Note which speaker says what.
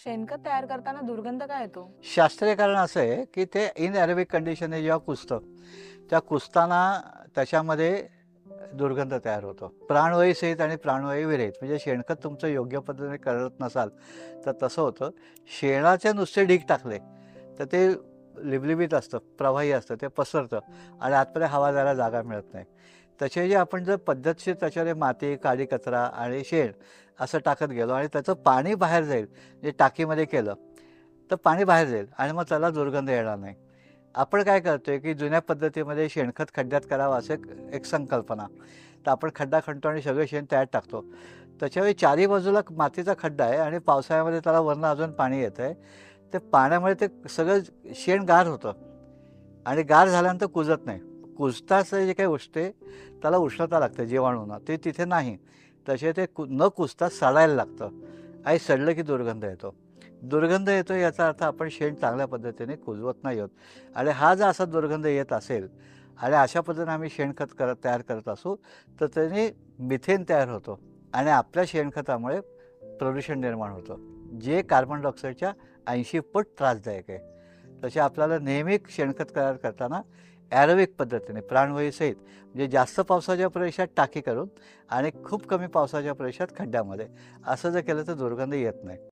Speaker 1: शेणखत तयार करताना दुर्गंध काय येतो?
Speaker 2: शास्त्रीय कारण असं आहे की ते इन ॲरोबिक कंडिशनने जेव्हा कुसतं त्या कुसताना त्याच्यामध्ये दुर्गंध तयार होतो. प्राणवायू सहित आणि प्राणवायू विरहित. म्हणजे शेणखत तुमचं योग्य पद्धतीने करत नसाल तर तसं होतं. शेणाचे नुसते ढीक टाकले तर ते लिबलिबीत असतं प्रवाही असतं ते पसरतं आणि आतमध्ये हवा जायला जागा मिळत नाही. त्याचे जे आपण जर पद्धतशीर त्याच्यामध्ये माती काडी कचरा आणि शेण असं टाकत गेलो आणि त्याचं पाणी बाहेर जाईल जे टाकीमध्ये केलं तर पाणी बाहेर जाईल आणि मग त्याला दुर्गंध येणार नाही. आपण काय करतोय की जुन्या पद्धतीमध्ये शेणखत खड्ड्यात करावं असं एक एक संकल्पना. तर आपण खड्डा खणतो आणि सगळं शेण त्यात टाकतो. त्याच्यावेळी चारी बाजूला मातीचा खड्डा आहे आणि पावसाळ्यामध्ये त्याला वरनं अजून पाणी येतं आहे ते पाण्यामुळे ते सगळं शेण गार होतं आणि गार झाल्यानंतर कुजत नाही. कुजताचं जे काही उष्टे त्याला उष्णता लागते जीवाणूंना ते तिथे नाही. तसे ते कु न कुजता सडायला लागतं. आणि सडलं की दुर्गंध येतो. दुर्गंध येतो याचा अर्थ आपण शेण चांगल्या पद्धतीने कुजवत नाही आहोत. आणि हा जर असा दुर्गंध येत असेल आणि अशा पद्धतीने आम्ही शेणखत करत तयार करत असू तर त्याने मिथेन तयार होतो. आणि आपल्या शेणखतामुळे प्रदूषण निर्माण होतं. जे कार्बन डायऑक्साईडच्या ऐंशी पट त्रासदायक आहे. तसे आपल्याला नेहमी शेणखत तयार करताना ॲरोबिक पद्धतीने प्राणवायूसहित म्हणजे जास्त पावसाच्या प्रदेशात टाकी करून आणि खूप कमी पावसाच्या प्रदेशात खड्ड्यामध्ये. असं जर केलं तर दुर्गंध येत नाही.